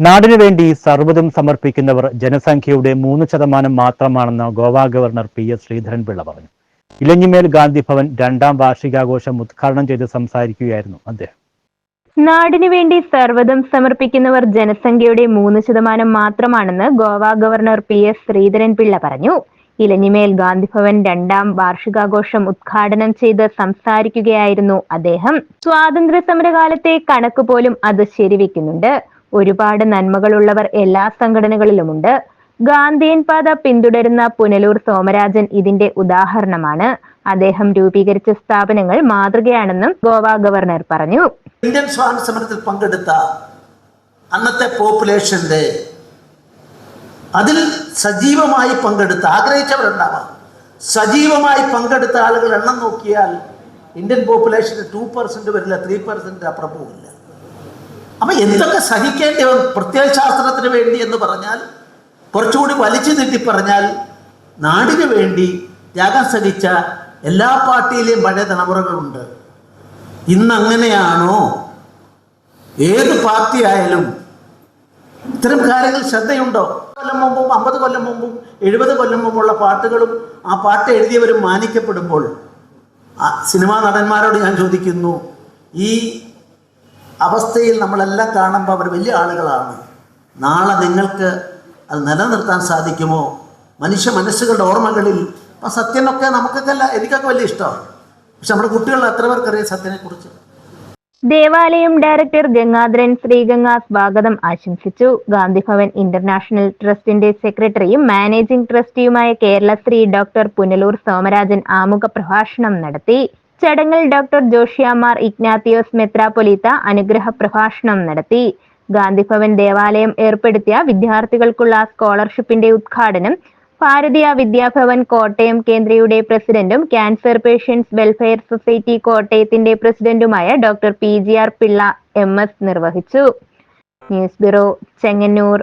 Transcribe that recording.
നാടിനു വേണ്ടി സർവതും സമർപ്പിക്കുന്നവർ ജനസംഖ്യയുടെ മൂന്ന് ശതമാനം മാത്രമാണെന്ന് Goa governor P S Sreedharan Pillai പറഞ്ഞു. ഇലഞ്ഞിമേൽ ഗാന്ധി ഭവൻ രണ്ടാം വാർഷികാഘോഷം ഉദ്ഘാടനം ചെയ്ത് സംസാരിക്കുകയായിരുന്നു അദ്ദേഹം. നാടിനു വേണ്ടി സർവതും സമർപ്പിക്കുന്നവർ ജനസംഖ്യയുടെ മൂന്ന് ശതമാനം മാത്രമാണെന്ന് Goa governor P S Sreedharan Pillai പറഞ്ഞു. ഇലഞ്ഞിമേൽ ഗാന്ധിഭവൻ രണ്ടാം വാർഷികാഘോഷം ഉദ്ഘാടനം ചെയ്ത് സംസാരിക്കുകയായിരുന്നു അദ്ദേഹം. സ്വാതന്ത്ര്യ സമരകാലത്തെ കണക്ക് പോലും അത് ശരിവെക്കുന്നുണ്ട്. ഒരുപാട് നന്മകളുള്ളവർ എല്ലാ സംഘടനകളിലുമുണ്ട്. ഗാന്ധിയൻ പാത പിന്തുടരുന്ന പുനലൂർ സോമരാജൻ ഇതിന്റെ ഉദാഹരണമാണ്. അദ്ദേഹം രൂപീകരിച്ച സ്ഥാപനങ്ങൾ മാതൃകയാണെന്നും ഗോവ ഗവർണർ പറഞ്ഞു. ഇന്ത്യൻ സ്വാതന്ത്ര്യ സമരത്തിൽ പങ്കെടുത്ത അന്നത്തെ പോപ്പുലേഷന്റെ അതിൽ സജീവമായി പങ്കെടുത്ത ആഗ്രഹിച്ചവരുണ്ടാവാം. സജീവമായി പങ്കെടുത്ത ആളുകൾ എണ്ണം നോക്കിയാൽ ഇന്ത്യൻ പോപ്പുലേഷന് ടു പെർസെന്റ് വരില്ല ത്രീ പെർസെന്റ് അപ്പുറം പോകില്ല അപ്പൊ എന്തൊക്കെ സഹിക്കേണ്ടി വന്നു? പ്രത്യയശാസ്ത്രത്തിന് വേണ്ടി എന്ന് പറഞ്ഞാൽ കുറച്ചുകൂടി വലിച്ചു നീട്ടി പറഞ്ഞാൽ നാടിന് വേണ്ടി ത്യാഗം സഹിച്ച എല്ലാ പാർട്ടിയിലെയും പഴയ തലമുറകളുണ്ട്. ഇന്ന് അങ്ങനെയാണോ ഏത് പാർട്ടി ആയാലും ഇത്തരം കാര്യങ്ങൾ ശ്രദ്ധയുണ്ടോ? കൊല്ലം മുമ്പും അമ്പത് കൊല്ലം മുമ്പും എഴുപത് കൊല്ലം മുമ്പുള്ള പാട്ടുകളും ആ പാട്ട് എഴുതിയവരും മാനിക്കപ്പെടുമ്പോൾ സിനിമാ നടന്മാരോട് ഞാൻ ചോദിക്കുന്നു ഈ അവസ്ഥയിൽ നമ്മളെല്ലാം കാണുമ്പോൾ അവർ വലിയ ആളുകളാണ്. നാളെ നിങ്ങൾക്ക് അത് നിലനിർത്താൻ സാധിക്കുമോ? മനുഷ്യ മനസ്സുകളുടെ ഓർമ്മകളിൽ അപ്പം സത്യനൊക്കെ നമുക്കൊക്കെ അല്ല എനിക്കൊക്കെ വലിയ ഇഷ്ടമാണ്. പക്ഷെ നമ്മുടെ കുട്ടികൾ എത്ര പേർക്കറിയാം സത്യനെക്കുറിച്ച്? ദേവാലയം ഡയറക്ടർ ഗംഗാധരൻ ശ്രീഗംഗ സ്വാഗതം ആശംസിച്ചു. ഗാന്ധിഭവൻ ഇന്റർനാഷണൽ ട്രസ്റ്റിന്റെ സെക്രട്ടറിയും മാനേജിംഗ് ട്രസ്റ്റിയുമായ കേരളശ്രീ ഡോക്ടർ പുനലൂർ സോമരാജൻ ആമുഖ പ്രഭാഷണം നടത്തി. ചടങ്ങിൽ ഡോക്ടർ ജോഷിയാമാർ ഇഗ്നാത്തിയോസ് മെത്രാപൊലീത്ത അനുഗ്രഹ പ്രഭാഷണം നടത്തി. ഗാന്ധിഭവൻ ദേവാലയം ഏർപ്പെടുത്തിയ വിദ്യാർത്ഥികൾക്കുള്ള സ്കോളർഷിപ്പിന്റെ ഉദ്ഘാടനം ഭാരതീയ വിദ്യാഭവൻ കോട്ടയം കേന്ദ്രയുടെ പ്രസിഡന്റും ക്യാൻസർ പേഷ്യൻസ് വെൽഫെയർ സൊസൈറ്റി കോട്ടയത്തിന്റെ പ്രസിഡന്റുമായ doctor P G R Pillai M S നിർവഹിച്ചു. News bureau Chengannur.